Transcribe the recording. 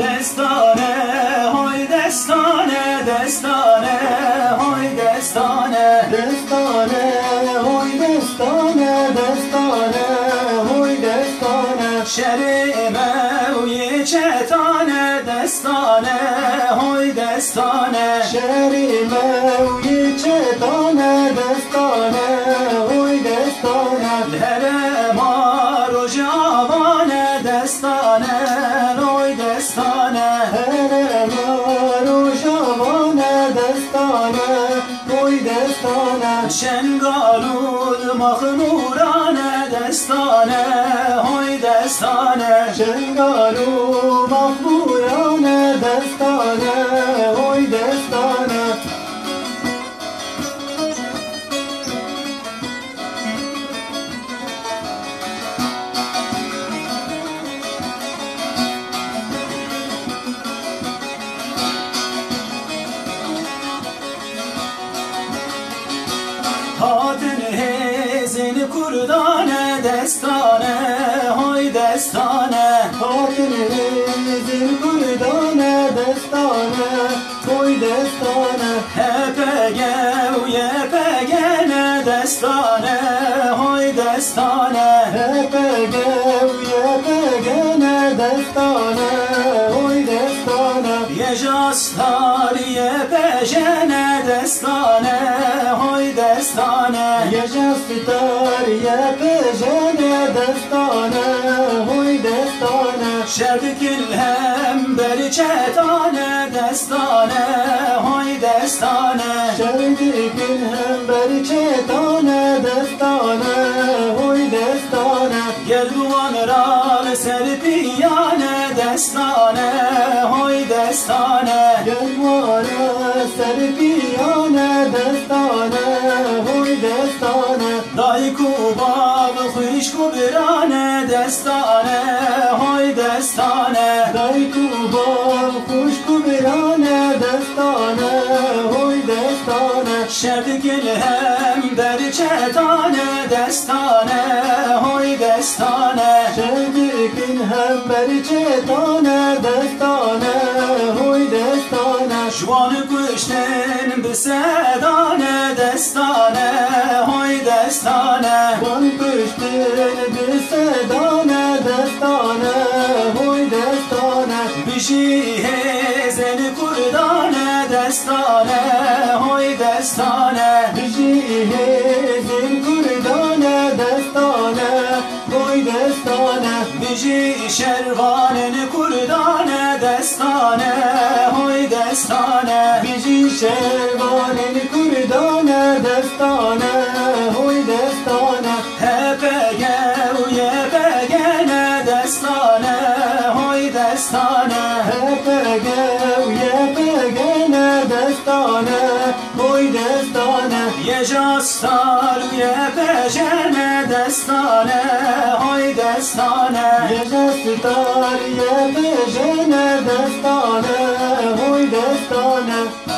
Destane, hoy destane, destane, hoy destane. Destane, hoy destane, destane, hoy destane. Şerime uye çetane, destane, hoy destane. Şerime uyice tane, destane, destane. Şengalul mahmurane, destane, hoy destane. Kurdane, destane, hoy destane. Hakinimizin kurdane, destane, hoy destane. Hepege uyepegene, destane, hoy destane. Hepege, yepegene, destane, hoy destane. Yejastar yepejene, destane, hoy destane. Sitar, yepejene, destane, hoy destane. Şevkil hem beri çetane, destane, hoy destane. Şerdikin hem beri tane, destane, hoy destane. Gel bu anral serpiyane, destane, hoy destane. Gel vara serpiyane, kubab kuş kubirane, destane, hoy destane. Day kuba kuş kubirane, destane, hoy destane. Şevkil hem beri çetane, destane, hoy destane. Şerdikin hem beri tane, destane, hoy destane. Şuanı kuşten bir sedane, destane, hoy destane. Van kıştın Bir şey hezeli kurdane, destane, hoy destane. Cihezin kurdane, destane, hoy destane. Şey şervaneni kurdane, destane, hoy destane. Bizi şervanin kurdane, destane, hoy destane. Hoy destane. Hepege, yepegene, destane, hoy destane. Yejastar uyepejene, destane, hoy destane. Yaşa sitar, yepejene, destane, hoy destane.